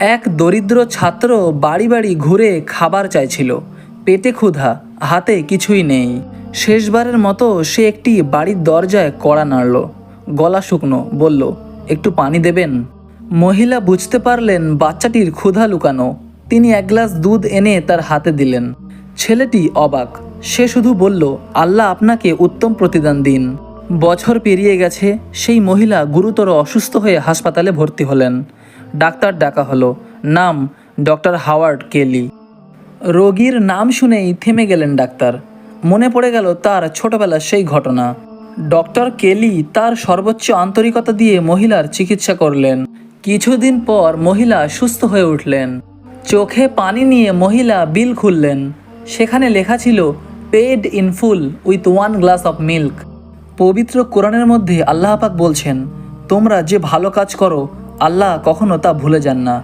এক দরিদ্র ছাত্র বাড়ি বাড়ি ঘুরে খাবার চাইছিল। পেটে ক্ষুধা, হাতে কিছুই নেই। শেষবারের মতো সে একটি বাড়ির দরজায় কড়া নাড়ল। গলা শুকনো, বলল, একটু পানি দেবেন? মহিলা বুঝতে পারলেন বাচ্চাটির ক্ষুধা লুকানো। তিনি এক গ্লাস দুধ এনে তার হাতে দিলেন। ছেলেটি অবাক। সে শুধু বলল, আল্লাহ আপনাকে উত্তম প্রতিদান দিন। বছর পেরিয়ে গেছে, সেই মহিলা গুরুতর অসুস্থ হয়ে হাসপাতালে ভর্তি হলেন। ডাক্তার ডাকা হলো। নাম ডক্টর হাওয়ার্ড কেলি। রোগীর নাম শুনেই থেমে গেলেন ডাক্তার। মনে পড়ে গেল তার ছোটবেলার সেই ঘটনা। ডক্টর কেলি তার সর্বোচ্চ আন্তরিকতা দিয়ে মহিলার চিকিৎসা করলেন। কিছুদিন পর মহিলা সুস্থ হয়ে উঠলেন। চোখে পানি নিয়ে মহিলা বিল খুললেন। সেখানে লেখা ছিল paid in full with one glass of milk পবিত্র কোরআনের মধ্যে আল্লাহ পাক বলছেন, তোমরা যে ভালো কাজ করো আল্লাহ কখনো তা ভুলে যান না।